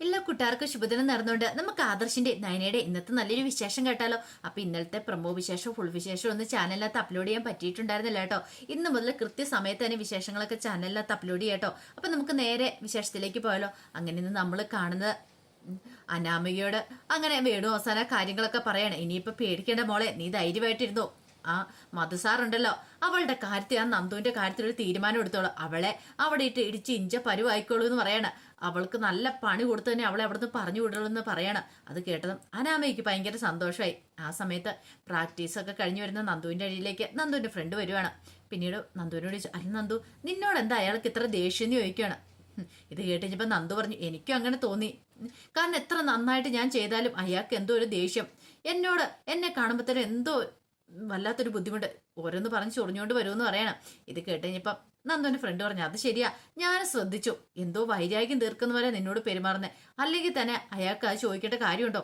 എല്ലാ കൂട്ടുകാർക്കും ശുഭദിനം നടന്നുകൊണ്ട് നമുക്ക് ആദർശിന്റെ നയനയുടെ ഇന്നത്തെ നല്ലൊരു വിശേഷം കേട്ടാലോ? അപ്പൊ ഇന്നലത്തെ പ്രമോ വിശേഷം ഫുൾ വിശേഷം ഒന്ന് ചാനലിനകത്ത് അപ്ലോഡ് ചെയ്യാൻ പറ്റിയിട്ടുണ്ടായിരുന്നില്ല കേട്ടോ. ഇന്ന് മുതൽ കൃത്യസമയത്ത് തന്നെ വിശേഷങ്ങളൊക്കെ ചാനലിനകത്ത് അപ്ലോഡ് ചെയ്യാട്ടോ അപ്പൊ നമുക്ക് നേരെ വിശേഷത്തിലേക്ക് പോയാലോ? അങ്ങനെ ഇന്ന് നമ്മൾ കാണുന്നത് ഉം, അനാമികയോട് അങ്ങനെ വേണു അവസാന കാര്യങ്ങളൊക്കെ പറയണേ. ഇനിയിപ്പൊ പേടിക്കേണ്ട മോളെ നീ ധൈര്യമായിട്ടിരുന്നോ? ആ മധുസാറുണ്ടല്ലോ അവളുടെ കാര്യത്തിൽ ആ നന്ദുവിന്റെ കാര്യത്തിൽ ഒരു തീരുമാനം എടുത്തോളൂ. അവളെ അവിടെ ഇട്ട് ഇടിച്ച് ഇഞ്ച പരുവായിക്കോളൂ എന്ന് പറയണ. അവൾക്ക് നല്ല പണി കൊടുത്തു തന്നെ അവളെ അവിടുന്ന് പറഞ്ഞു വിടണമെന്ന് പറയണം. അത് കേട്ടതും അനാമയ്ക്ക് ഭയങ്കര സന്തോഷമായി. ആ സമയത്ത് പ്രാക്ടീസൊക്കെ കഴിഞ്ഞു വരുന്ന നന്ദുവിന്റെ അടിയിലേക്ക് നന്ദുവിന്റെ ഫ്രണ്ട് വരുവാണ്. പിന്നീട് നന്ദുവിനോട് ചോദിച്ചു അല്ല നന്ദു നിന്നോട് എന്താ അയാൾക്ക് ഇത്ര ദേഷ്യം എന്ന് ചോദിക്കുകയാണ്? ഇത് ഇത് കഴിഞ്ഞപ്പോൾ നന്ദു പറഞ്ഞു എനിക്കും അങ്ങനെ തോന്നി. കാരണം എത്ര നന്നായിട്ട് ഞാൻ ചെയ്താലും അയാൾക്ക് എന്തോ ഒരു ദേഷ്യം. എന്നോട് എന്നെ കാണുമ്പോഴത്തേനും എന്തോ വല്ലാത്തൊരു ബുദ്ധിമുട്ട്. ഓരോന്ന് പറഞ്ഞ് ചൊറിഞ്ഞുകൊണ്ട് വരുമെന്ന് പറയണം. ഇത് കേട്ട് കഴിഞ്ഞപ്പം നന്ദുവിന്റെ ഫ്രണ്ട് പറഞ്ഞു അത് ശരിയാ. ഞാൻ ശ്രദ്ധിച്ചു. എന്തോ വൈരാഗ്യം തീർക്കുന്ന പോലെ നിന്നോട് പെരുമാറുന്നത് അല്ലെങ്കിൽ തന്നെ അയാൾക്ക് അത് ചോദിക്കേണ്ട കാര്യമുണ്ടോ?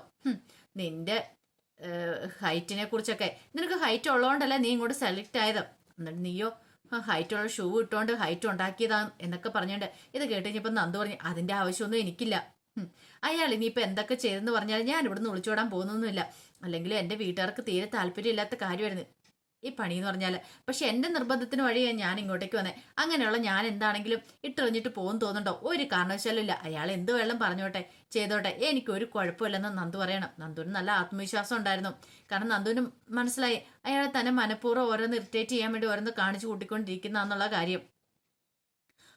നിന്റെ ഹൈറ്റിനെ കുറിച്ചൊക്കെ. നിനക്ക് ഹൈറ്റ് ഉള്ളതുകൊണ്ടല്ല നീ ഇങ്ങോട്ട് സെലക്ട് ആയത്? എന്നിട്ട് നീയോ ഹൈറ്റ് ഉള്ള ഷൂ ഇട്ടുകൊണ്ട് ഹൈറ്റ് ഉണ്ടാക്കിയതാ എന്നൊക്കെ പറഞ്ഞുകൊണ്ട് ഇത് കേട്ട് കഴിഞ്ഞപ്പോൾ നന്ദു പറഞ്ഞു അതിന്റെ ആവശ്യമൊന്നും എനിക്കില്ല. അയാൾ ഇനിയിപ്പോൾ എന്തൊക്കെ ചെയ്തെന്ന് പറഞ്ഞാൽ ഞാൻ ഇവിടുന്ന് ഒളിച്ചോടാൻ പോകുന്നൊന്നുമില്ല. അല്ലെങ്കിൽ എന്റെ വീട്ടുകാർക്ക് തീരെ താല്പര്യമില്ലാത്ത കാര്യമായിരുന്നു. ഈ പണി എന്ന് പറഞ്ഞാൽ പക്ഷെ എന്റെ നിർബന്ധത്തിന് വഴിയാണ് ഞാൻ ഇങ്ങോട്ടേക്ക് വന്നേ. അങ്ങനെയുള്ള ഞാൻ എന്താണെങ്കിലും ഇട്ടെറിഞ്ഞിട്ട് പോകും തോന്നുന്നുണ്ടോ? ഒരു കാരണവശാലും ഇല്ല. അയാൾ എന്ത് വെള്ളം പറഞ്ഞോട്ടെ ചെയ്തോട്ടെ. എനിക്ക് ഒരു കുഴപ്പമില്ലെന്ന് നന്ദു പറയണം. നന്ദുവിന് നല്ല ആത്മവിശ്വാസം ഉണ്ടായിരുന്നു. കാരണം നന്ദുവിന് മനസ്സിലായി. അയാളെ തന്നെ മനഃപൂർവം ഓരോന്ന് ഇറിറ്റേറ്റ് ചെയ്യാൻ വേണ്ടി ഓരോന്ന് കാണിച്ചു കൂട്ടിക്കൊണ്ടിരിക്കുന്ന എന്നുള്ള കാര്യം.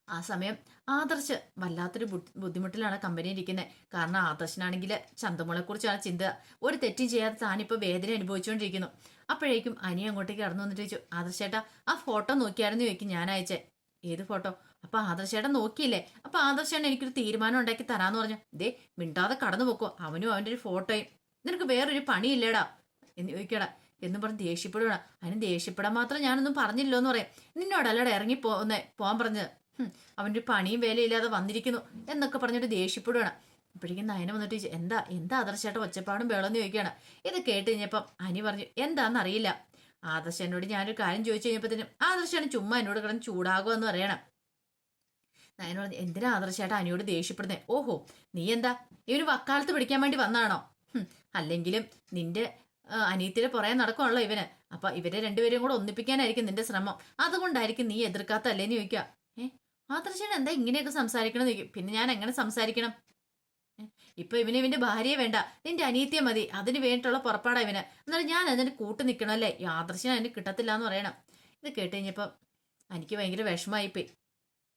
ആ സമയം ആദർശ് വല്ലാത്തൊരു ബുദ്ധിമുട്ടിലാണ് കമ്പനി ഇരിക്കുന്നത് കാരണം ആദർശനാണെങ്കിൽ ചന്തമുളെക്കുറിച്ചാണ് ചിന്ത. ഒരു തെറ്റും ചെയ്യാതെ താനിപ്പോൾ വേദന അനുഭവിച്ചുകൊണ്ടിരിക്കുന്നു അപ്പോഴേക്കും അനി അങ്ങോട്ടേക്ക് കടന്നു വന്നിട്ട് ചോദിച്ചു ആദർശേട്ടാ ആ ഫോട്ടോ നോക്കിയായിരുന്നു? ചോദിക്കും ഞാൻ അയച്ചേ. ഏത് ഫോട്ടോ? അപ്പൊ ആദർശേട്ടൻ നോക്കിയില്ലേ? അപ്പൊ ആദർശേട്ടൻ എനിക്കൊരു തീരുമാനം ഉണ്ടാക്കി തരാന്ന് പറഞ്ഞു. ദേ മിണ്ടാതെ കടന്നു പോക്കോ. അവനും അവന്റെ ഒരു ഫോട്ടോയും. നിനക്ക് വേറൊരു പണിയില്ലേടാ? എന്ന് ചോദിക്കടാ എന്ന് പറഞ്ഞ് ദേഷ്യപ്പെടുകയാണ് അതിന് ദേഷ്യപ്പെടാൻ മാത്രം ഞാനൊന്നും പറഞ്ഞില്ലോ എന്ന് പറയാം. നിന്നോടല്ലടാ ഇറങ്ങി പോന്നെ പോകാൻ പറഞ്ഞത്. അവന്റെ പണിയും വേലയില്ലാതെ വന്നിരിക്കുന്നു എന്നൊക്കെ പറഞ്ഞിട്ട് ദേഷ്യപ്പെടുകയാണ് അപ്പോഴേക്കും നയന വന്നിട്ട് എന്താ എന്താ ആദർശേട്ട ഒച്ചപ്പാടും വേളെന്ന് ചോദിക്കുകയാണ്? ഇത് കേട്ട് കഴിഞ്ഞപ്പം അനി പറഞ്ഞു എന്താണെന്ന് അറിയില്ല ആദർശനോട് ഞാനൊരു കാര്യം ചോദിച്ചു കഴിഞ്ഞപ്പോഴത്തേനും ആദർശാണ് ചുമ്മാ എന്നോട് കിടന്ന് ചൂടാകുമെന്ന് പറയണം. നയന പറഞ്ഞു എന്തിനാ ആദർശേട്ട അനിയോട് ദേഷ്യപ്പെടുന്നത് ഓഹോ നീ എന്താ ഈ ഒരു വക്കാലത്ത് പിടിക്കാൻ വേണ്ടി വന്നാണോ അല്ലെങ്കിലും നിന്റെ അനിയത്തിയുടെ പുറകെ നടക്കുമല്ലോ ഇവന്. അപ്പൊ ഇവരെ രണ്ടുപേരെയും കൂടെ ഒന്നിപ്പിക്കാനായിരിക്കും നിന്റെ ശ്രമം. അതുകൊണ്ടായിരിക്കും നീ എതിർക്കാത്തല്ലേന്ന് ചോദിക്കുക. ഏ ആദർശൻ എന്താ ഇങ്ങനെയൊക്കെ സംസാരിക്കണം എന്ന് പിന്നെ ഞാൻ എങ്ങനെ സംസാരിക്കണം? ഇപ്പൊ ഇവന് ഇവന്റെ ഭാര്യയെ വേണ്ട. നിന്റെ അനിയത്തിയെ മതി. അതിന് വേണ്ടിയിട്ടുള്ള പുറപ്പാടാ ഇവന്. എന്നാലും ഞാൻ അതിന് കൂട്ട് നിൽക്കണമല്ലേ ആദർശൻ അതിന് കിട്ടത്തില്ല എന്ന് പറയണം. ഇത് കേട്ട് കഴിഞ്ഞപ്പം എനിക്ക് ഭയങ്കര വിഷമായിപ്പോയി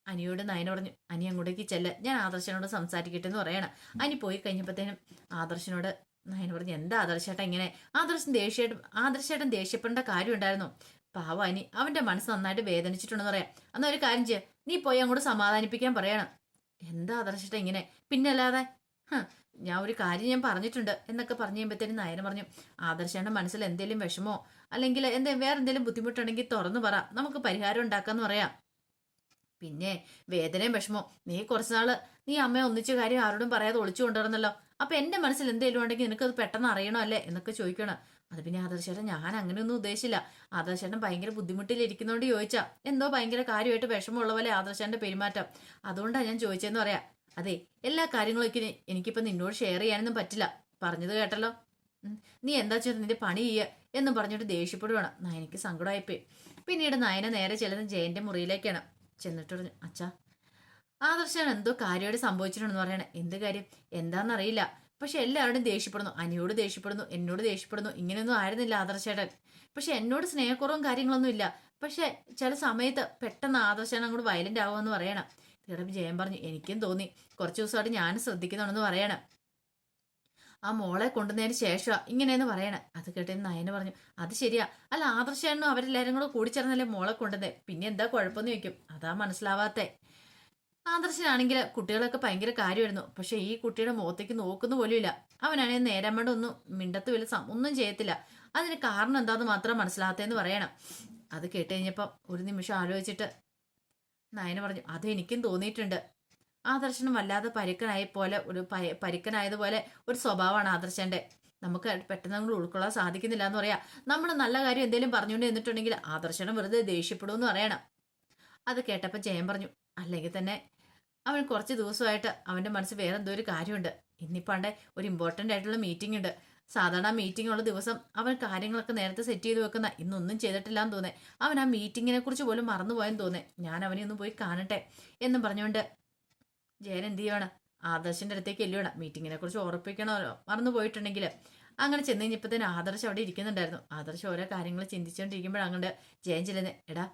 അനിയോട് നയന പറഞ്ഞു അനി അങ്ങോട്ടേക്ക് ചെല്ല. ഞാൻ ആദർശനോട് സംസാരിക്കട്ടെ എന്ന് പറയണം. അനി പോയി കഴിഞ്ഞപ്പോഴത്തേനും ആദർശനോട് നയന പറഞ്ഞു എന്താ ആദർശേട്ടൻ ഇങ്ങനെ? ആദർശൻ ദേഷ്യേട്ടൻ ആദർശേട്ടൻ ദേഷ്യപ്പെടേണ്ട കാര്യം ഉണ്ടായിരുന്നു. പാവ അനി. അവന്റെ മനസ്സ് നന്നായിട്ട് വേദനിച്ചിട്ടുണ്ടെന്ന് പറയാം. എന്നാ ഒരു കാര്യം ചെയ്യ. നീ പോയി അങ്ങോട്ട് സമാധാനിപ്പിക്കാൻ പറയണം. എന്താ അദർശിട്ട ഇങ്ങനെ? പിന്നെ അല്ലാതെ ഞാൻ ഒരു കാര്യം ഞാൻ പറഞ്ഞിട്ടുണ്ട് എന്നൊക്കെ പറഞ്ഞു കഴിയുമ്പോഴത്തേനും നയന പറഞ്ഞു ആദർശയുടെ മനസ്സിൽ എന്തെങ്കിലും വിഷമോ? അല്ലെങ്കിൽ എന്തേ വേറെ എന്തെങ്കിലും ബുദ്ധിമുട്ടുണ്ടെങ്കിൽ തുറന്നു പറ. നമുക്ക് പരിഹാരം ഉണ്ടാക്കാന്ന് പറയാം. പിന്നെ വേദനയും വിഷമോ? നീ കുറച്ച് നാൾ നീ അമ്മയെ ഒന്നിച്ച കാര്യം ആരോടും പറയാതെ ഒളിച്ചു കൊണ്ടുവരുന്നല്ലോ. അപ്പൊ എന്റെ മനസ്സിൽ എന്തെങ്കിലും ഉണ്ടെങ്കിൽ നിനക്കത് പെട്ടെന്ന് അറിയണോ അല്ലേ എന്നൊക്കെ ചോദിക്കണം. അത് പിന്നെ ആദർശേട്ടൻ ഞാൻ അങ്ങനെയൊന്നും ഉദ്ദേശിച്ചില്ല. ആദർശേട്ടൻ ഭയങ്കര ബുദ്ധിമുട്ടിലിരിക്കുന്നോണ്ട് ചോദിച്ചാ എന്തോ ഭയങ്കര കാര്യമായിട്ട് വിഷമമുള്ള പോലെ ആദർശേട്ടന്റെ പെരുമാറ്റം. അതുകൊണ്ടാണ് ഞാൻ ചോദിച്ചതെന്ന് പറയാം. അതെ എല്ലാ കാര്യങ്ങളൊക്കെ ഇനി എനിക്കിപ്പോ നിന്നോട് ഷെയർ ചെയ്യാനൊന്നും പറ്റില്ല. പറഞ്ഞത് കേട്ടല്ലോ? നീ എന്താ ചെയ്ത്? നിന്റെ പണി ചെയ്യുക എന്നും പറഞ്ഞിട്ട് ദേഷ്യപ്പെടുവാണ്. നയനയ്ക്ക് സങ്കടമായിപ്പോയി. പിന്നീട് നയന നേരെ ചെല്ലുന്ന ജയന്റെ മുറിയിലേക്കാണ്. ചെന്നിട്ട് പറഞ്ഞു അച്ഛാ ആദർശൻ എന്തോ കാര്യമായിട്ട് സംഭവിച്ചിട്ടുണ്ടെന്ന് പറയണേ. എന്ത് കാര്യം? എന്താണെന്നറിയില്ല പക്ഷെ എല്ലാവരോടും ദേഷ്യപ്പെടുന്നു. അനിയോട് ദേഷ്യപ്പെടുന്നു. എന്നോട് ദേഷ്യപ്പെടുന്നു. ഇങ്ങനെയൊന്നും ആയിരുന്നില്ല ആദർശേട്ടൻ. പക്ഷെ എന്നോട് സ്നേഹക്കുറവും കാര്യങ്ങളൊന്നും ഇല്ല. പക്ഷെ ചില സമയത്ത് പെട്ടെന്ന് ആദർശേട്ടൻ അങ്ങോട്ട് വയലന്റ് ആവുമെന്ന് പറയണം. തീർച്ചയായും ജയൻ പറഞ്ഞു. എനിക്കും തോന്നി. കുറച്ച് ദിവസമായിട്ട് ഞാൻ ശ്രദ്ധിക്കുന്നുണ്ടെന്ന് പറയണം. ആ മോളെ കൊണ്ടുവന്നതിന് ശേഷം ഇങ്ങനെയെന്ന് പറയണേ. അത് കേട്ടതിന് നയന പറഞ്ഞു. അത് ശരിയാ. അല്ല ആദർശനും അവരെല്ലാവരും കൂടെ കൂടിച്ചേർന്നല്ലേ മോളെ കൊണ്ടുവന്നേ? പിന്നെ എന്താ കുഴപ്പമെന്ന് ചോദിക്കും. അതാ മനസ്സിലാവാത്തെ. ആദർശനാണെങ്കിൽ കുട്ടികളൊക്കെ ഭയങ്കര കാര്യമായിരുന്നു. പക്ഷെ ഈ കുട്ടിയുടെ മുഖത്തേക്ക് നോക്കുന്ന പോലുമില്ല. അവനാണെങ്കിൽ നേരം ഒന്നും മിണ്ടത്ത് വല്ല ഒന്നും ചെയ്യത്തില്ല. അതിന് കാരണം എന്താന്ന് മാത്രം മനസ്സിലാകത്തേന്ന് പറയണം. അത് കേട്ട് കഴിഞ്ഞപ്പം ഒരു നിമിഷം ആലോചിച്ചിട്ട് നയന പറഞ്ഞു അത് എനിക്കും തോന്നിയിട്ടുണ്ട്. ആദർശനും വല്ലാതെ പരുക്കനായ പോലെ ഒരു പരുക്കനായതുപോലെ ഒരു സ്വഭാവമാണ് ആദർശന്റെ. നമുക്ക് പെട്ടെന്ന് അങ്ങോട്ട് ഉൾക്കൊള്ളാൻ സാധിക്കുന്നില്ല എന്ന് പറയാം. നമ്മൾ നല്ല കാര്യം എന്തെങ്കിലും പറഞ്ഞുകൊണ്ട് എന്നിട്ടുണ്ടെങ്കിൽ ആദർശനം വെറുതെ ദേഷ്യപ്പെടുമെന്ന് പറയണം. അത് കേട്ടപ്പോൾ ജയൻ പറഞ്ഞു അല്ലെങ്കിൽ തന്നെ അവൻ കുറച്ച് ദിവസമായിട്ട് അവന്റെ മനസ്സിൽ വേറെ എന്തോ ഒരു കാര്യമുണ്ട്. ഇന്നിപ്പാണ്ട് ഒരു ഇമ്പോർട്ടന്റ് ആയിട്ടുള്ള മീറ്റിംഗ് ഉണ്ട്. സാധാരണ മീറ്റിംഗ് ഉള്ള ദിവസം അവൻ കാര്യങ്ങളൊക്കെ നേരത്തെ സെറ്റ് ചെയ്ത് വെക്കുന്ന. ഇന്നൊന്നും ചെയ്തിട്ടില്ല എന്ന് തോന്നേ. അവൻ ആ മീറ്റിങ്ങിനെ കുറിച്ച് പോലും മറന്നുപോയെന്ന് തോന്നേ. ഞാൻ അവനെ ഒന്ന് പോയി കാണട്ടെ എന്നും പറഞ്ഞുകൊണ്ട് ജയൻ എന്ത് ചെയ്യണം ആദർശിന്റെ അടുത്തേക്ക് എല്ലുവേണം മീറ്റിങ്ങിനെ കുറിച്ച് ഉറപ്പിക്കണമല്ലോ മറന്നു പോയിട്ടുണ്ടെങ്കിൽ. അങ്ങനെ ചെന്ന് കഴിഞ്ഞപ്പോഴത്തേന് ആദർശ് അവിടെ ഇരിക്കുന്നുണ്ടായിരുന്നു. ആദർശ് ഓരോ കാര്യങ്ങൾ ചിന്തിച്ചുകൊണ്ടിരിക്കുമ്പോഴങ്ങോട്ട് ജയൻ ചെല്ലുന്നത് എടാ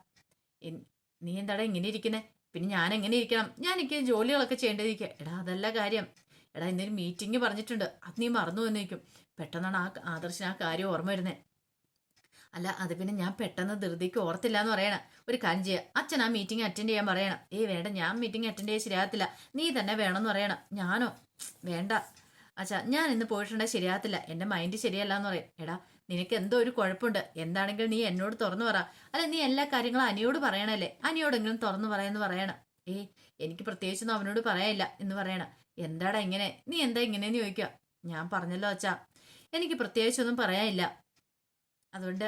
നീ എന്താടാ ഇങ്ങനെ ഇരിക്കുന്നേ? പിന്നെ ഞാൻ എങ്ങനെ ഇരിക്കണം? ഞാൻ എനിക്ക് ജോലികളൊക്കെ ചെയ്യേണ്ടതിരിക്കുക എടാ അതല്ല കാര്യം. എടാ ഇന്നൊരു മീറ്റിംഗ് പറഞ്ഞിട്ടുണ്ട്. അത് നീ മറന്നു വന്നിരിക്കും പെട്ടെന്നാണ് ആ ആദർശന ആ കാര്യം ഓർമ്മ വരുന്നത് അല്ല അത് പിന്നെ ഞാൻ പെട്ടെന്ന് ധൃതിക്ക് ഓർത്തില്ല എന്ന് പറയണം. ഒരു കാര്യം ചെയ്യുക അച്ഛൻ ആ മീറ്റിംഗ് അറ്റൻഡ് ചെയ്യാൻ പറയണം. ഏയ് വേണ്ട ഞാൻ മീറ്റിംഗ് അറ്റൻഡ് ചെയ്യാൻ ശരിയാകത്തില്ല. നീ തന്നെ വേണമെന്ന് പറയണം. ഞാനോ? വേണ്ട. അച്ഛാ ഞാൻ ഇന്ന് പോയിട്ടുണ്ടെങ്കിൽ ശരിയാകത്തില്ല. എന്റെ മൈൻഡ് ശരിയല്ല എന്ന് പറയും. എടാ നിനക്ക് എന്തോ ഒരു കുഴപ്പമുണ്ട്. എന്താണെങ്കിലും നീ എന്നോട് തുറന്നു പറ. അല്ല നീ എല്ലാ കാര്യങ്ങളും അനിയോട് പറയണല്ലേ? അനിയോടെങ്കിലും തുറന്നു പറയാന്ന് പറയണം. ഏയ് എനിക്ക് പ്രത്യേകിച്ചൊന്നും അവനോട് പറയാനില്ല എന്ന് പറയണം. എന്താടാ ഇങ്ങനെ? നീ എന്താ ഇങ്ങനെയെന്ന് ചോദിക്കുക. ഞാൻ പറഞ്ഞല്ലോ അച്ഛാ. എനിക്ക് പ്രത്യേകിച്ചൊന്നും പറയാനില്ല. അതുകൊണ്ട്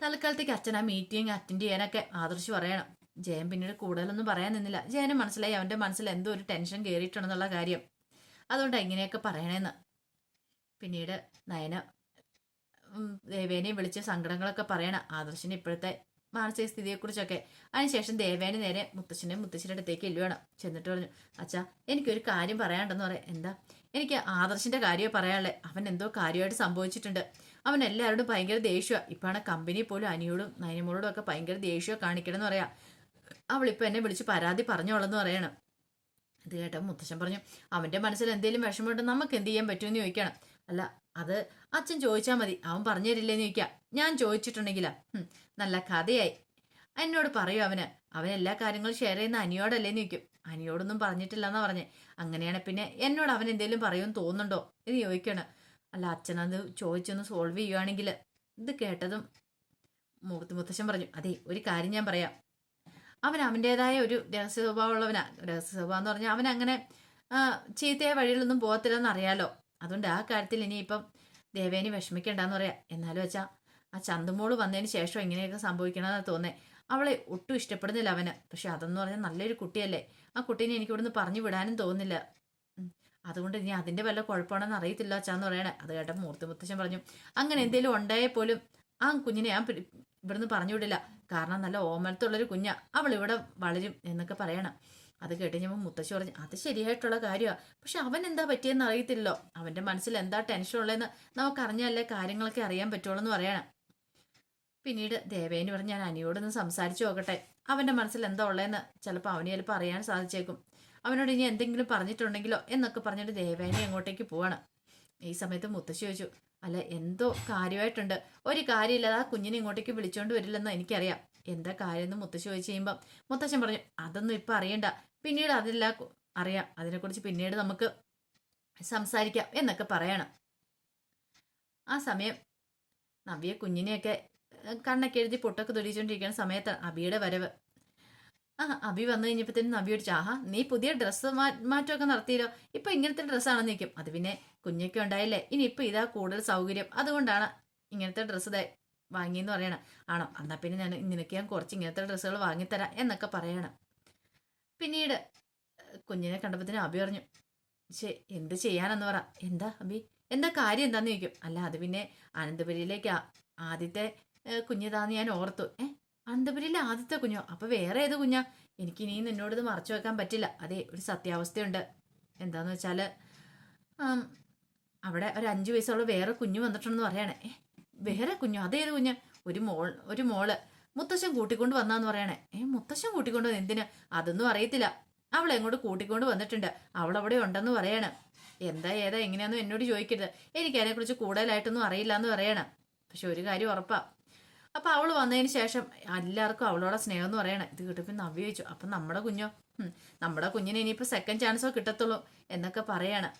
തൽക്കാലത്തേക്ക് അച്ഛൻ ആ മീറ്റിംഗ് അറ്റൻഡ് ചെയ്യാനൊക്കെ ആദർശ് പറയണം. ജയൻ പിന്നീട് കൂടുതലൊന്നും പറയാൻ നിന്നില്ല. ജയന് മനസ്സിലായി അവന്റെ മനസ്സിൽ എന്തോ ഒരു ടെൻഷൻ കയറിയിട്ടുണ്ടെന്നുള്ള കാര്യം. അതുകൊണ്ട് ഇങ്ങനെയൊക്കെ പറയണേന്ന്. പിന്നീട് നയന ദേവേനെയും വിളിച്ച് സങ്കടങ്ങളൊക്കെ പറയണം ആദർശിന് ഇപ്പോഴത്തെ മാനസിക സ്ഥിതിയെക്കുറിച്ചൊക്കെ. അതിനുശേഷം ദേവേനെ നേരെ മുത്തച്ഛനെ മുത്തശ്ശിയുടെ അടുത്തേക്ക് ഇല്ലുവേണം ചെന്നിട്ട് പറഞ്ഞു അച്ഛാ എനിക്കൊരു കാര്യം പറയാനുണ്ടെന്ന് പറയാം എന്താ? എനിക്ക് ആദർശിന്റെ കാര്യമേ പറയാനുള്ളേ. അവൻ എന്തോ കാര്യമായിട്ട് സംഭവിച്ചിട്ടുണ്ട്. അവൻ എല്ലാവരോടും ഭയങ്കര ദേഷ്യമാണ് ഇപ്പോഴാണ് കമ്പനി പോലും അനിയോടും നയനമോളോടും ഒക്കെ ഭയങ്കര ദേഷ്യമാണ് കാണിക്കണം എന്ന് പറയാം. അവളിപ്പോൾ എന്നെ വിളിച്ച് പരാതി പറഞ്ഞോളെന്ന് പറയണം. ഇത് കേട്ടപ്പോൾ മുത്തശ്ശൻ പറഞ്ഞു അവന്റെ മനസ്സിൽ എന്തെങ്കിലും വിഷമമുണ്ടോ? നമുക്ക് എന്ത് ചെയ്യാൻ പറ്റുമെന്ന് ചോദിക്കണം. അല്ല അത് അച്ഛൻ ചോദിച്ചാൽ മതി. അവൻ പറഞ്ഞു തരില്ലേന്ന് ചോദിക്കാം. ഞാൻ ചോദിച്ചിട്ടുണ്ടെങ്കിലാ. നല്ല കഥയായി. എന്നോട് പറയൂ അവന്. അവൻ എല്ലാ കാര്യങ്ങളും ഷെയർ ചെയ്യുന്ന അനിയോടല്ലേന്ന് ചോദിക്കും. അനിയോടൊന്നും പറഞ്ഞിട്ടില്ലെന്നാ പറഞ്ഞേ. അങ്ങനെയാണ് പിന്നെ എന്നോട് അവൻ എന്തെങ്കിലും പറയുമെന്ന് തോന്നുന്നുണ്ടോ എന്ന് ചോദിക്കണം. അല്ല അച്ഛനത് ചോദിച്ചൊന്ന് സോൾവ് ചെയ്യുവാണെങ്കിൽ ഇത് കേട്ടതും മൂർത്തി മുത്തശ്ശൻ പറഞ്ഞു അതെ ഒരു കാര്യം ഞാൻ പറയാം. അവൻ അവന്റെതായ ഒരു രഹസ്യ സ്വഭാവമുള്ളവനാ. രഹസ്യ സ്വഭാവം എന്ന് പറഞ്ഞാൽ അവൻ അങ്ങനെ ചീത്തയായ വഴിയിലൊന്നും പോകത്തില്ലെന്ന് അറിയാലോ. അതുകൊണ്ട് ആ കാര്യത്തിൽ ഇനിയിപ്പം ദേവേനി വിഷമിക്കണ്ടെന്ന് പറയാം. എന്നാലും വെച്ചാൽ ആ ചന്തുമോൾ വന്നതിന് ശേഷം ഇങ്ങനെയൊക്കെ സംഭവിക്കണമെന്ന് തോന്നേ. അവളെ ഒട്ടും ഇഷ്ടപ്പെടുന്നില്ല അവന്. പക്ഷെ അതെന്ന് പറഞ്ഞാൽ നല്ലൊരു കുട്ടിയല്ലേ. ആ കുട്ടീനെ എനിക്ക് ഇവിടുന്ന് പറഞ്ഞു വിടാനും തോന്നുന്നില്ല. അതുകൊണ്ട് ഇനി അതിന്റെ വല്ല കുഴപ്പമാണെന്ന് അറിയത്തില്ല അച്ഛാന്ന് പറയണേ. അത് കേട്ട മൂർത്തി മുത്തശ്ശൻ പറഞ്ഞു അങ്ങനെ എന്തെങ്കിലും ഉണ്ടായാൽ പോലും ആ കുഞ്ഞിനെ ഞാൻ ഇവിടുന്ന് പറഞ്ഞു വിടില്ല. കാരണം നല്ല ഓമനത്തുള്ളൊരു കുഞ്ഞാ. അവൾ ഇവിടെ വളരും എന്നൊക്കെ പറയണം. അത് കേട്ട് ഞാൻ മുത്തശ്ശി പറഞ്ഞു അത് ശരിയായിട്ടുള്ള കാര്യമാണ് പക്ഷെ അവൻ എന്താ പറ്റിയെന്ന് അറിയത്തില്ലോ അവന്റെ മനസ്സിൽ എന്താ ടെൻഷൻ ഉള്ളതെന്ന് നമുക്ക് അറിഞ്ഞാലേ കാര്യങ്ങളൊക്കെ അറിയാൻ പറ്റുള്ളൂ എന്ന് പറയണം. പിന്നീട് ദേവേന് പറഞ്ഞ് ഞാൻ അനിയോടൊന്ന് സംസാരിച്ചു നോക്കട്ടെ. അവന്റെ മനസ്സിൽ എന്താ ഉള്ളതെന്ന് ചിലപ്പോൾ അവന് ചിലപ്പോൾ അറിയാൻ സാധിച്ചേക്കും. അവനോട് ഇനി എന്തെങ്കിലും പറഞ്ഞിട്ടുണ്ടെങ്കിലോ? എന്നൊക്കെ പറഞ്ഞിട്ട് ദേവേനെ അങ്ങോട്ടേക്ക് പോവാണ്. ഈ സമയത്ത് മുത്തശ്ശി ചോദിച്ചു അല്ല എന്തോ കാര്യമായിട്ടുണ്ട്. ഒരു കാര്യമില്ലാതെ ആ കുഞ്ഞിനെ ഇങ്ങോട്ടേക്ക് വിളിച്ചോണ്ട് വരില്ലെന്ന് എനിക്കറിയാം. എന്താ കാര്യമെന്ന് മുത്തശ്ശി ചോദിച്ചു കഴിയുമ്പം മുത്തശ്ശൻ പറഞ്ഞു അതൊന്നും ഇപ്പം അറിയണ്ട. പിന്നീട് അതെല്ലാം അറിയാം. അതിനെക്കുറിച്ച് പിന്നീട് നമുക്ക് സംസാരിക്കാം എന്നൊക്കെ പറയണം. ആ സമയം നവ്യ കുഞ്ഞിനെയൊക്കെ കണ്ണൊക്കെ എഴുതി പൊട്ടൊക്കെ തൊടിയിച്ചുകൊണ്ടിരിക്കുന്ന സമയത്ത് അബിയുടെ വരവ്. ആ അബി വന്നു കഴിഞ്ഞപ്പോഴത്തേനും നവ്യ ചോദിച്ചു ആഹാ നീ പുതിയ ഡ്രസ്സ് മാറ്റമൊക്കെ നടത്തിയല്ലോ? ഇപ്പൊ ഇങ്ങനത്തെ ഡ്രസ്സാണെന്ന് നിൽക്കും അത് പിന്നെ കുഞ്ഞൊക്കെ ഉണ്ടായില്ലേ ഇനി ഇപ്പൊ ഇതാ കൂടുതൽ സൗകര്യം. അതുകൊണ്ടാണ് ഇങ്ങനത്തെ ഡ്രസ്സ് വാങ്ങിയെന്ന് പറയണം ആണോ? എന്നാ പിന്നെ ഞാൻ ഇങ്ങനെയൊക്കെ ഞാൻ കുറച്ച് ഇങ്ങനത്തെ ഡ്രസ്സുകൾ വാങ്ങിത്തരാം എന്നൊക്കെ പറയണം. പിന്നീട് കുഞ്ഞിനെ കണ്ടപ്പോഴത്തേനും അബി പറഞ്ഞു ശേ എന്ത് ചെയ്യാനെന്ന് പറ. എന്താ അബി? എന്താ കാര്യം എന്താന്ന് ചോദിക്കും. അല്ല അത് പിന്നെ അനന്തപുരിയിലേക്ക് ആദ്യത്തെ കുഞ്ഞിതാന്ന് ഞാൻ ഓർത്തു. ഏ അനന്തപുരിയിലെ ആദ്യത്തെ കുഞ്ഞോ? അപ്പൊ വേറെ ഏത് കുഞ്ഞാ? എനിക്ക് ഇനിയും നിന്നോട് ഇത് മറച്ചു വെക്കാൻ പറ്റില്ല. അതെ ഒരു സത്യാവസ്ഥയുണ്ട്. എന്താന്ന് വെച്ചാൽ അവിടെ ഒരു അഞ്ചു വയസ്സുള്ള വേറെ കുഞ്ഞു വന്നിട്ടുണ്ടെന്ന് പറയണേ. വേറെ കുഞ്ഞു? അതേത് കുഞ്ഞ്? ഒരു മോൾ ഒരു മോൾ. മുത്തശ്ശൻ കൂട്ടിക്കൊണ്ട് വന്നാന്ന് പറയണേ. ഏ മുത്തശ്ശൻ കൂട്ടിക്കൊണ്ട് വന്ന്? എന്തിനാ? അതൊന്നും അറിയത്തില്ല. അവളെ എങ്ങോട്ട് കൂട്ടിക്കൊണ്ട് വന്നിട്ടുണ്ട്. അവൾ അവിടെ ഉണ്ടെന്ന് പറയണം. എന്താ ഏതാ എങ്ങനെയാന്നും എന്നോട് ചോദിക്കരുത്. എനിക്ക് അതിനെക്കുറിച്ച് കൂടുതലായിട്ടൊന്നും അറിയില്ല എന്ന് പറയണം. പക്ഷെ ഒരു കാര്യം ഉറപ്പാ. അപ്പൊ അവൾ വന്നതിന് ശേഷം എല്ലാവർക്കും അവളോടെ സ്നേഹം എന്ന് പറയണം. ഇത് കിട്ടിയപ്പോ നവ്യ ചോദിച്ചു. അപ്പൊ നമ്മുടെ കുഞ്ഞോ? നമ്മുടെ കുഞ്ഞിന് ഇനിയിപ്പോ സെക്കൻഡ് ചാൻസോ കിട്ടത്തുള്ളൂ എന്നൊക്കെ പറയാണ്.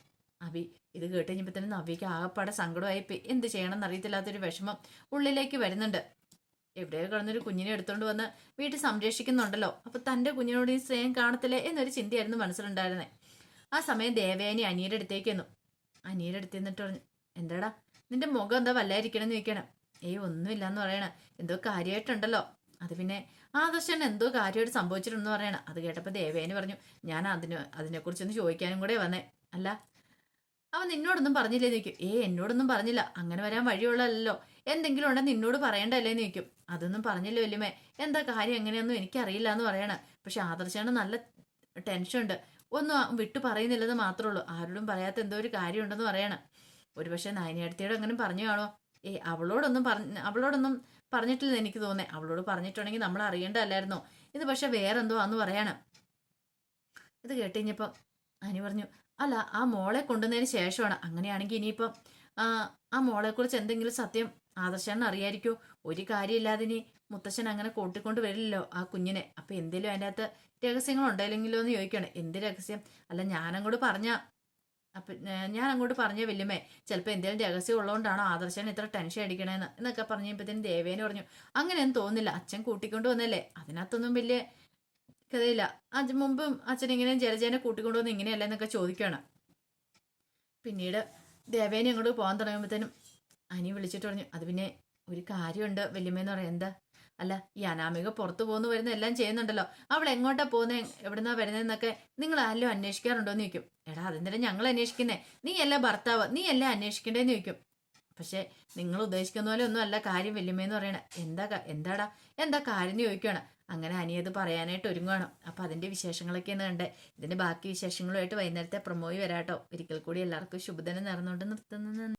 അബി ഇത് കേട്ട് കഴിഞ്ഞപ്പോ തന്നെ നവ്യക്ക് ആകപ്പാടെ സങ്കടമായി പോയി എന്ത് ചെയ്യണമെന്ന് അറിയത്തില്ലാത്തൊരു വിഷമം ഉള്ളിലേക്ക് വരുന്നുണ്ട്. എവിടെയോ കിടന്നൊരു കുഞ്ഞിനെ എടുത്തോണ്ട് വന്ന് വീട്ടിൽ സംരക്ഷിക്കുന്നുണ്ടല്ലോ. അപ്പൊ തന്റെ കുഞ്ഞിനോട് ഈ സ്നേഹം കാണത്തില്ലേ എന്നൊരു ചിന്തയായിരുന്നു മനസ്സിലുണ്ടായിരുന്നെ. ആ സമയം ദേവയാനി അനിയുടെ അടുത്തേക്ക് വന്നു അനിയുടെ അടുത്ത് നിന്നിട്ട് പറഞ്ഞു എന്താടാ നിന്റെ മുഖം എന്താ വല്ലായിരിക്കണം എന്ന് ചോദിക്കണം. ഏയ് ഒന്നുമില്ല എന്ന് പറയണ. എന്തോ കാര്യമായിട്ടുണ്ടല്ലോ അത് പിന്നെ ആദർശൻ എന്തോ കാര്യമായിട്ട് സംഭവിച്ചിട്ടുണ്ടെന്ന് പറയണം. അത് കേട്ടപ്പോൾ ദേവേനി പറഞ്ഞു ഞാൻ അതിന് അതിനെക്കുറിച്ചൊന്ന് ചോദിക്കാനും കൂടെ വന്നേ. അല്ല അവൻ നിന്നോടൊന്നും പറഞ്ഞില്ലേ നിൽക്കും ഏ എന്നോടൊന്നും പറഞ്ഞില്ല. അങ്ങനെ വരാൻ വഴിയുള്ളല്ലോ എന്തെങ്കിലും ഉണ്ടെന്ന് നിന്നോട് പറയണ്ടല്ലേ ചോദിക്കും. അതൊന്നും പറഞ്ഞില്ല വല്യമ്മേ? എന്താ കാര്യം? എങ്ങനെയൊന്നും എനിക്കറിയില്ല എന്ന് പറയണ. പക്ഷെ ആദർശാണ് നല്ല ടെൻഷൻ ഉണ്ട് ഒന്നും വിട്ടു പറയുന്നില്ലെന്ന് മാത്രമേ ഉള്ളൂ. ആരോടും പറയാത്ത എന്തോ ഒരു കാര്യമുണ്ടെന്ന് പറയണം. ഒരുപക്ഷെ നയനിയടുത്തിയോട് അങ്ങനെ പറഞ്ഞു കാണോ ഏ അവളോടൊന്നും പറഞ്ഞ അവളോടൊന്നും പറഞ്ഞിട്ടില്ല എനിക്ക് തോന്നേ അവളോട് പറഞ്ഞിട്ടുണ്ടെങ്കിൽ നമ്മൾ അറിയേണ്ടതല്ലായിരുന്നോ. ഇത് പക്ഷെ വേറെന്തോ ആന്ന് പറയണം. ഇത് കേട്ടുകഴിഞ്ഞപ്പം അനി പറഞ്ഞു അല്ല ആ മോളെ കൊണ്ടുവന്നതിന് ശേഷമാണ്. അങ്ങനെയാണെങ്കിൽ ഇനിയിപ്പം ആ മോളെക്കുറിച്ച് എന്തെങ്കിലും സത്യം ആദർശാണ് അറിയായിരിക്കോ. ഒരു കാര്യമില്ലാതെ ഇനി മുത്തശ്ശൻ അങ്ങനെ കൂട്ടിക്കൊണ്ട് വരില്ലല്ലോ ആ കുഞ്ഞിനെ. അപ്പൊ എന്തേലും അതിന്റെ അകത്ത് രഹസ്യങ്ങൾ ഉണ്ടായില്ലെങ്കിലോ എന്ന് ചോദിക്കണം. എന്ത് രഹസ്യം? അല്ല ഞാനങ്ങോട്ട് പറഞ്ഞ അപ്പൊ ഞാൻ അങ്ങോട്ട് പറഞ്ഞ വല്യമ്മേ ചിലപ്പോൾ എന്തെങ്കിലും രഹസ്യം ഉള്ളതുകൊണ്ടാണോ ആദർശൻ ഇത്ര ടെൻഷൻ അടിക്കണേന്ന് എന്നൊക്കെ പറഞ്ഞപ്പോഴത്തേനും ദേവേനെ പറഞ്ഞു. അങ്ങനെയൊന്നും തോന്നില്ല അച്ഛൻ കൂട്ടിക്കൊണ്ട് വന്നല്ലേ അതിനകത്തൊന്നും വലിയ കഥയില്ല. അത് മുമ്പും അച്ഛൻ ഇങ്ങനെ ജലജേനെ കൂട്ടിക്കൊണ്ടുവന്ന് ഇങ്ങനെയല്ല എന്നൊക്കെ ചോദിക്കുകയാണ് പിന്നീട് ദേവേനെ അങ്ങോട്ട് പോകാൻ തുടങ്ങുമ്പോഴത്തേനും അനി വിളിച്ചിട്ട് പറഞ്ഞു അത് പിന്നെ ഒരു കാര്യമുണ്ട് വല്യമ്മയെന്ന് പറയാം. എന്താ? അല്ല ഈ അനാമിക പുറത്തു പോകുന്നു വരുന്ന എല്ലാം ചെയ്യുന്നുണ്ടല്ലോ. അവൾ എങ്ങോട്ടാ പോകുന്നത് എവിടുന്നാ വരുന്നതെന്നൊക്കെ നിങ്ങൾ ആരെല്ലാം അന്വേഷിക്കാറുണ്ടോ എന്ന് ചോദിക്കും. എടാ അതെന്തിനാ ഞങ്ങൾ അന്വേഷിക്കുന്നേ? നീ അല്ല ഭർത്താവ്? നീ അല്ല അന്വേഷിക്കണ്ടേന്ന് ചോദിക്കും. പക്ഷെ നിങ്ങൾ ഉദ്ദേശിക്കുന്ന പോലെ ഒന്നും അല്ല കാര്യം വല്യമ്മയെന്ന് പറയണേ. എന്താ എന്താടാ? എന്താ കാര്യം എന്ന് ചോദിക്കുകയാണ് അങ്ങനെ അനിയത് പറയാനായിട്ട് ഒരുങ്ങുകയാണ് അപ്പൊ അതിന്റെ വിശേഷങ്ങളൊക്കെയാണ് കണ്ടേ. ഇതിന്റെ ബാക്കി വിശേഷങ്ങളുമായിട്ട് വൈകുന്നേരത്തെ പ്രൊമോയി വരാട്ടോ. ഒരിക്കൽ കൂടി എല്ലാവർക്കും ശുഭദിനം നേർന്നുകൊണ്ട് നിർത്തുന്നു.